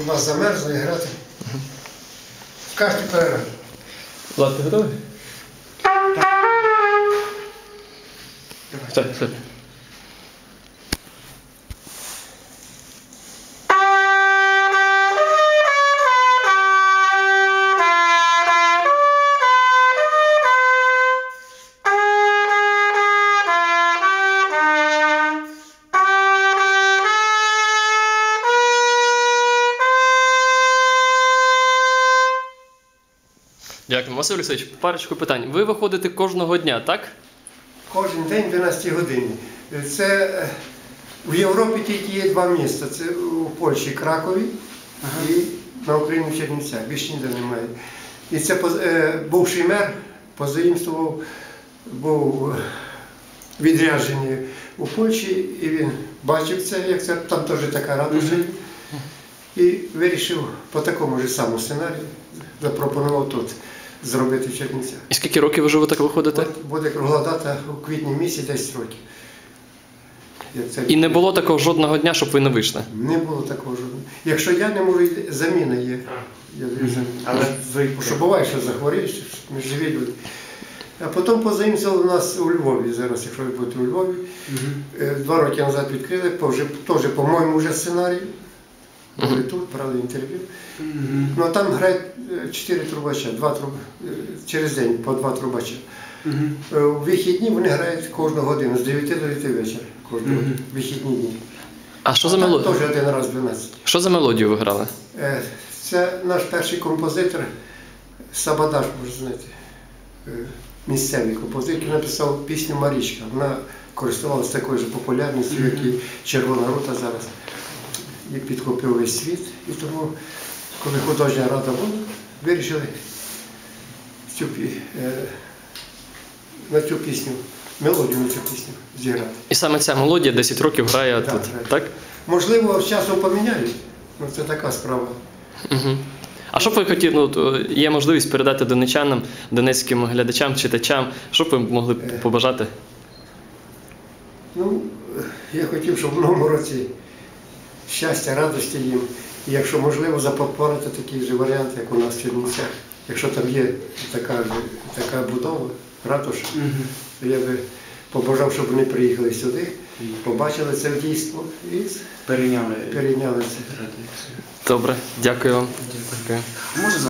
Труба замерзла і грати. В карті перерив. Влад, ти готовий? Так, все. Дякую. Василь Олексійович, парочку питань. Ви виходите кожного дня, так? Кожен день 12 годині. Це е, в Європі тільки є два міста. Це у Польщі Кракові і на Україні в Чернівцях. Більше ніде немає. І це е, бувший мер позаїмствував, був е, відряджений у Польщі, і він бачив це, як це там теж така ратуша. І вирішив по такому ж самому сценарію, запропонував тут зробити в Чернівцях. І скільки років вже ви так виходите? От буде кругла дата у квітні місяці 10 років. Як це І не було такого жодного дня, щоб ви не вийшли. не було такого жодного. Якщо я не можу, йти, заміна є. Я даю заміну. Але ви Що буває, що захворієш, що ми живі люди. А потім позаїмствували у нас у Львові зараз, якщо ви будете у Львові. Е, Два роки назад відкрили, по- вже, теж, по-моєму, вже сценарій. Були тут, брали інтерв'ю. Ну а там грають е, чотири трубача, два труб... е, через день по два трубача. Е, У вихідні вони грають кожну годину з 9 до 9 вечора. Кожну годину. Вихідні дні. А що за Там мелодія? Теж один раз 12. Що за мелодію ви грали? Е, Це наш перший композитор Сабадаш, може знаєте. Е, Місцевий композитор, який написав пісню Марічка. Вона користувалася такою ж популярністю, як і Червона рута зараз. І підхопив весь світ. І тому, коли художня рада була, вирішили цю, е, на цю пісню, мелодію на цю пісню зіграти. І саме ця мелодія 10 років грає Так, тут, грає. так? Можливо, з часом поміняють. Ну, це така справа. Угу. А що б ви хотіли, ну, е, є можливість передати донечанам, донецьким глядачам, читачам, що б ви могли побажати? Ну, я хотів, щоб в новому році щастя, радості їм. І якщо можливо, запопорити такий же варіант, як у нас в Чернівцях. Якщо там є така, така будова, ратуша, то я би побажав, щоб вони приїхали сюди, побачили це дійство і перейняли перейняли це. Добре, дякую вам. Дякую.